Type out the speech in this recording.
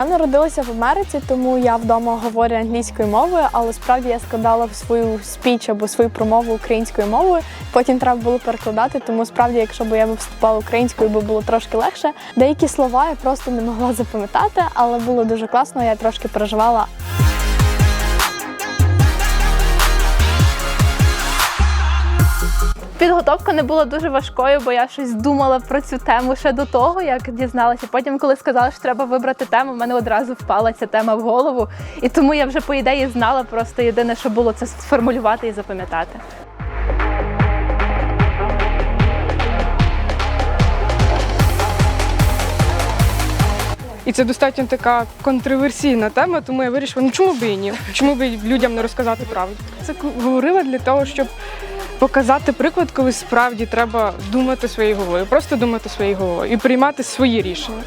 Я народилася в Америці, тому я вдома говорю англійською мовою, але справді я складала свою спіч або свою промову українською мовою. Потім треба було перекладати, тому справді, якщо б я б вступала українською, би було трошки легше. Деякі слова я просто не могла запам'ятати, але було дуже класно. Я трошки переживала. Підготовка не була дуже важкою, бо я щось думала про цю тему ще до того, як дізналася. Потім, коли сказали, що треба вибрати тему, в мене одразу впала ця тема в голову. І тому я вже по ідеї знала. Просто єдине, що було, це сформулювати і запам'ятати. І це достатньо така контроверсійна тема, тому я вирішила, ну чому би і ні? Чому би людям не розказати правду? Це говорила для того, щоб показати приклад, коли справді треба думати своєю головою, просто думати своєю головою і приймати свої рішення.